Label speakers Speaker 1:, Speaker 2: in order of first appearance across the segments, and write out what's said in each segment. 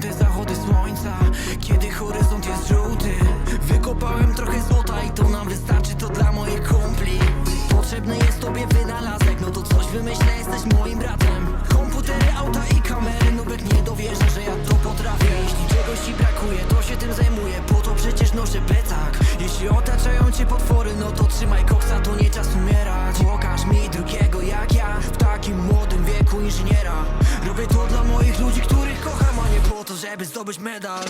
Speaker 1: te zachody słońca Kiedy horyzont jest żółty. Wykopałem trochę złota i to nam wystarczy, to dla moich kumpli. Potrzebny jest tobie wynalazek, no to coś wymyślę, jesteś moim bratem. Komputery, auta i kamery, nubek nie dowierza, że ja to potrafię. Jeśli czegoś ci brakuje, to się tym zajmuję, po to przecież noszę plecak. Jeśli otaczają cię potwory, no to trzymaj koksa, to nie czas umierać. Pokaż mi drugiego jak ja, w takim młodym wieku inżyniera. Robię to dla moich ludzi, których żeby zdobyć medal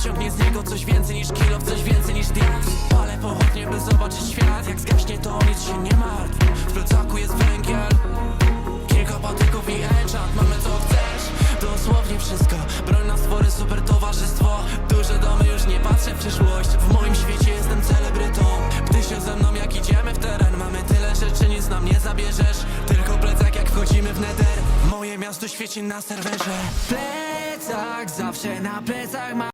Speaker 1: wyciągnie z niego coś więcej niż kilo Coś więcej niż diakt Palę pochodnie by zobaczyć świat Jak zgaśnie to nic się nie martw W plecaku jest węgiel Kilka patyków i enchant Mamy co chcesz. Dosłownie wszystko Broń na stwory super towarzystwo. Duże domy już nie patrzę w przyszłość. W moim świecie jestem celebrytą. Gdy się ze mną jak idziemy w teren Mamy tyle rzeczy nic nam nie zabierzesz. Tylko plecak jak wchodzimy w nether Moje miasto świeci na serwerze. Plecak zawsze na plecach ma